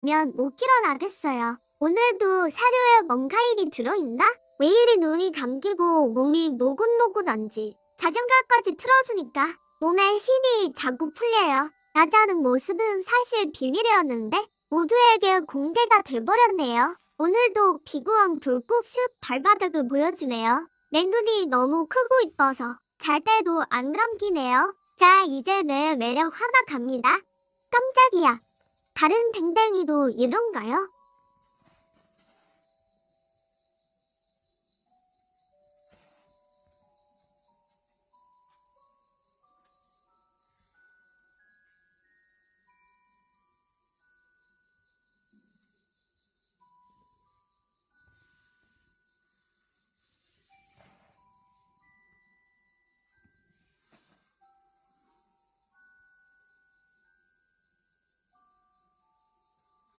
면못 일어나겠어요. 오늘도 사료에 뭔가 일이 들어있나? 왜 이리 눈이 감기고 몸이 노곤노곤한지 자장가까지 틀어주니까 몸에 힘이 자꾸 풀려요. 나자는 모습은 사실 비밀이었는데 모두에게 공개가 돼버렸네요. 오늘도 비구한 불꽃 슛 발바닥을 보여주네요. 내 눈이 너무 크고 이뻐서 잘 때도 안 감기네요. 자, 이제 내 매력 하나 갑니다. 깜짝이야. 다른 댕댕이도 이런가요?